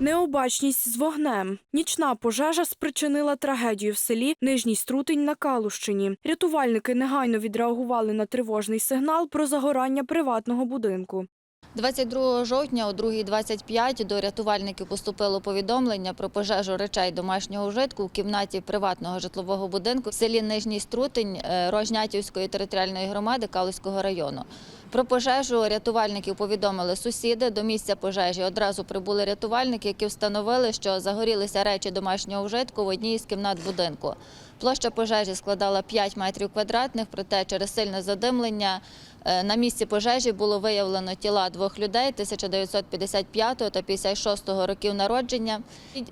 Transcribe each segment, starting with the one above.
Необачність з вогнем. Нічна пожежа спричинила трагедію в селі Нижній Струтень на Калущині. Рятувальники негайно відреагували на тривожний сигнал про загорання приватного будинку. 22 жовтня о 2.25 до рятувальників поступило повідомлення про пожежу речей домашнього вжитку в кімнаті приватного житлового будинку в селі Нижній Струтень е, Рожнятівської територіальної громади Калузького району. Про пожежу рятувальників повідомили сусіди. До місця пожежі одразу прибули рятувальники, які встановили, що загорілися речі домашнього вжитку в одній із кімнат будинку. Площа пожежі складала 5 метрів квадратних, проте через сильне задимлення е, на місці пожежі було виявлено тіла двох людей 1955 та 56 років народження.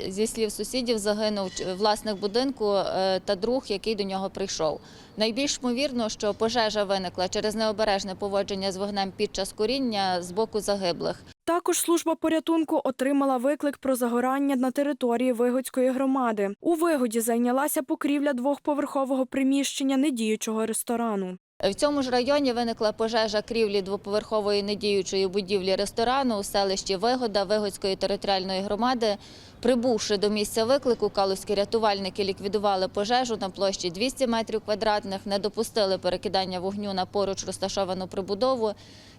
Зі слів сусідів загинув власник будинку е, та друг, який до нього прийшов. Найбільш ймовірно, що пожежа виникла через необережне поводження з вогнем під час куріння з боку загиблих. Також служба порятунку отримала виклик про загорання на території Вигодської громади. У Вигоді зайнялася покрівля двохповерхового приміщення недіючого ресторану. В цьому ж районі виникла пожежа крівлі двоповерхової недіючої будівлі ресторану у селищі Вигода Вигодської територіальної громади. Прибувши до місця виклику, калузькі рятувальники ліквідували пожежу на площі 200 метрів квадратних, не допустили перекидання вогню на поруч розташовану прибудову.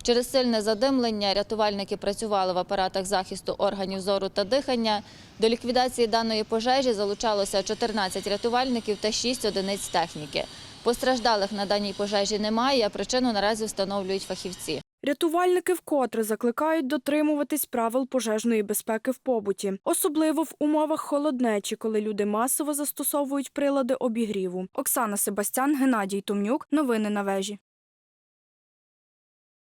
Через сильне задимлення рятувальники працювали в апаратах захисту органів зору та дихання. До ліквідації даної пожежі залучалося 14 рятувальників та 6 одиниць техніки. Постраждалих на даній пожежі немає, а причину наразі встановлюють фахівці. Рятувальники вкотре закликають дотримуватись правил пожежної безпеки в побуті, особливо в умовах холоднечі, коли люди масово застосовують прилади обігріву. Оксана Себастян, Геннадій Томнюк. Новини на вежі.